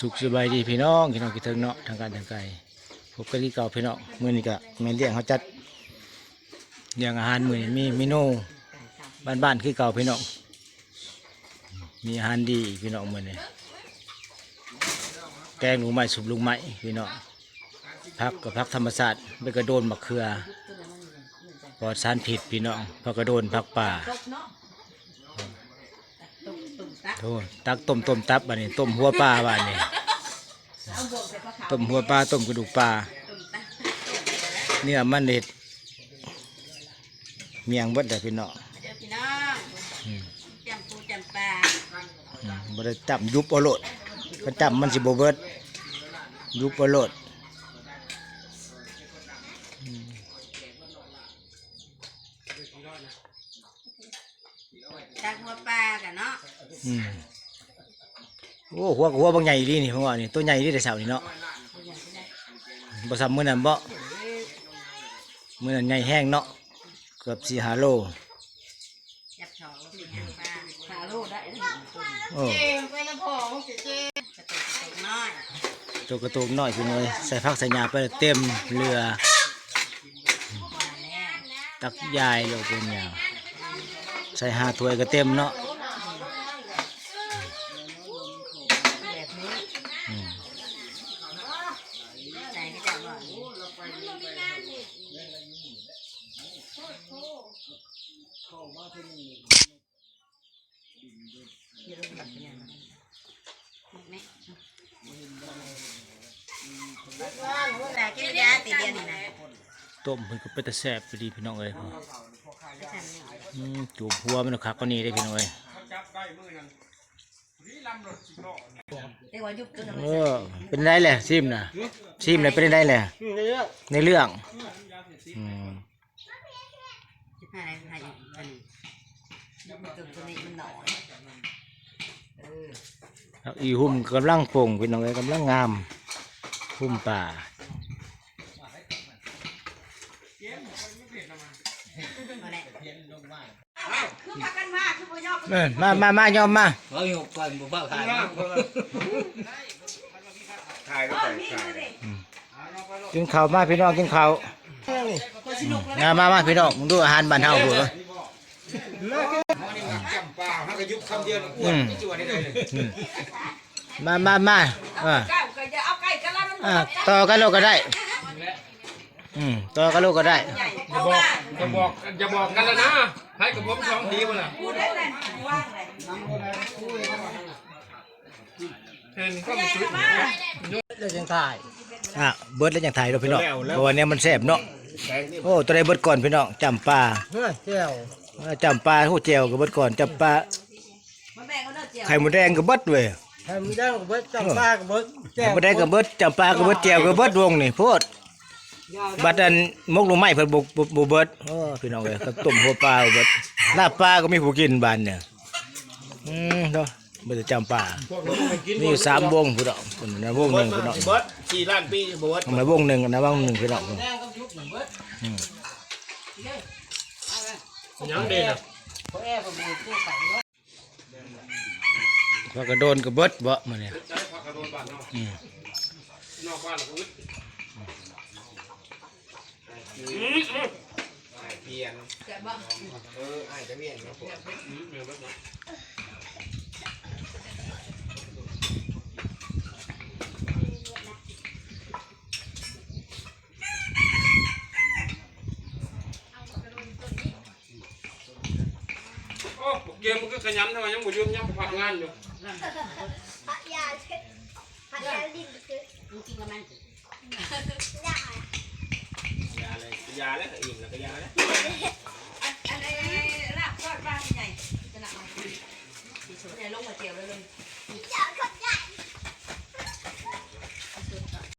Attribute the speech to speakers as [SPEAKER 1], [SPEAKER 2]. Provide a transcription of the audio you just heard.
[SPEAKER 1] สุขสบายดีพี่น้องพี่น้องคิดถึงเนาะทางการทางไกลพบกันที่เก่าพี่น้องมื้อนี้ก็แม่นเลี้ยงเขาจัดเลี้ยงอาหารมื้อนี้มีเมนูบ้านๆคือเก่าพี่น้องมีอาหารดีพี่น้องมื้อนี้แกงหนูใหม่สุบลุงใหม่พี่น้องผักกับผักธรรมศาสตร์ไม่กระโดนมะเขือปลอดสารผิดพี่น้องผักกระโดนผักป่า โธ่ตักต้มต้มตับบ้านนี้ต้มหัวปลาบ้านนี้ต้มหัวปลาต้มกระดูกปลาเนี่ยมันเด็ดเมียงเบดแต่พี่น้อง
[SPEAKER 2] เดี๋ยวพี่น้องจำปูจำปลา
[SPEAKER 1] อืมบ่ได้จับยุบเอาโลดก็จับมันสิบ่เบิดยุบเอาโลด
[SPEAKER 2] จากหัวปลากันเนาะ
[SPEAKER 1] อืมโอ้หัวหัวบางใหญ่ดีนี่ผมว่านี่ตัวใหญ่ดีแต่เสานี่เนาะบ่ซ้ำมื้อนั้นบ่มื้อนั้นใหญ่แห้งเนาะเกือบ4 5โล
[SPEAKER 2] จับสองสี่ห้าปลาหาโลได้เลย
[SPEAKER 1] โอ้
[SPEAKER 2] เจ๊ไปละพองเจ๊เจ๊กระตุกกระตุกน้อย
[SPEAKER 1] ตัวกระตุกน้อยพี่น้อยใส่ผักใส่ยาไปเต็มเรือ ตักยายโลกเป็นยาว ใส่หาถ้วยก็เต็มเนาะ
[SPEAKER 2] แบบนี้
[SPEAKER 1] อืม
[SPEAKER 2] ใจก็จะบอกเดี๋ยวเราแบบนี้แม่แต่กินยาตีเดียวนี่นะ
[SPEAKER 1] ต้มเพิ่นก็เป็นตะแซ่บไปดีพี่น้องเอ้ย
[SPEAKER 2] ไม่ทันเนี่ย
[SPEAKER 1] อืม จูบหัวมันคักก็นี่ได้พี่น้องเอ้ย
[SPEAKER 2] เรียกว่ายุบตัว
[SPEAKER 1] เออเป็นไรแหละซิมน่ะซิมน่ะเป็นไรแหละในเรื่องอืม
[SPEAKER 2] สิบห้าอะไรสิบห้าอยู่อันนี้ตัวตัวนี้มันหน่อย
[SPEAKER 1] แล้วอีหุ่มกำลังโป่งพี่น้องเอ้ยกำลังงามหุ่มป่า
[SPEAKER 2] มาแหละ
[SPEAKER 1] เออมามามายอมมา
[SPEAKER 3] เขาอยู่ก่อนบุพขาย
[SPEAKER 4] ถ่ายก็ถ่ายถ่าย
[SPEAKER 1] กินข้าวมาพี่น้องกินข้าวมามามาพี่น้องมึงดูอาหารบ้านเฮาพุ่นเว้ย
[SPEAKER 4] จำปาฮักกยุบคำเดียวอ้ว
[SPEAKER 1] อื
[SPEAKER 4] น
[SPEAKER 1] ม
[SPEAKER 4] จวนนี่เลย
[SPEAKER 1] อืมมามามาอ่าอ่าต่อกันโลกก็ได้ อืมต่อกันโลกก็ได้
[SPEAKER 4] อย่าบอกอย่าบอกอย่าบอกกันแล้วนะให้กับผมสองทีมันละเห็นก็มีชุด
[SPEAKER 3] เลยจังถ่าย
[SPEAKER 1] อะเบิดแล้วยังถ่ายเราะพี่น้องเพราะวันนี้มันแซ่บเนาะโอ้ตัวใดเบิดก่อนพี่น้องจำปลา
[SPEAKER 3] เฮ้ยเจ้า
[SPEAKER 1] เออจำปลาหูเจียวก็เบิดก่อนจำปลา
[SPEAKER 2] มาแบ่งเขาเด้อเจียว
[SPEAKER 1] ไข่หมูแดงก็เบิดเว้ย
[SPEAKER 3] ทำได้กับเบิดจังป้ากับเบิด
[SPEAKER 1] ไข่หมูแดงก็เบิดจำปลาก็เบิดเจียวก็เบิดวงนี่โพด บัดอันมกลงไม้เพิ่นบ่บ่บ่เบิดโอ้พี่น้องเอ้ยก็ต้มหัวปลาก็เบิดลาบปลาก็มีผู้กินบ้านเนี่ยอืมเนาะบ่ได้จำปลามีอยู่สามวงพี่น้องคนนั้นวงหนึงพี่น้อง
[SPEAKER 4] เบิร์ดสี่ล้านปีเบิร์ด
[SPEAKER 1] ทำไมวงหนึ่งอันนะวงหนึ่งพี่น้อง
[SPEAKER 4] ยังเด่นอะ
[SPEAKER 1] พอกระโดนกระเบิดบ่มาเนี่ย
[SPEAKER 4] ใช้ผักกระโดนบ้านนอก
[SPEAKER 1] อืม
[SPEAKER 4] นอกบ้านเราอึดเพียนเออไอ้จะเพียนครับผมโอ้เกมมันก็ขยันทำไมยังบ่ยืมยังผักงานอยู่
[SPEAKER 5] พักยาเช็ดพักยาดินคือ
[SPEAKER 2] มึงกินกับมัน
[SPEAKER 5] ยา
[SPEAKER 4] ยาเล ยาแล้วก็อิ่มแล้วก็ยาแล้ว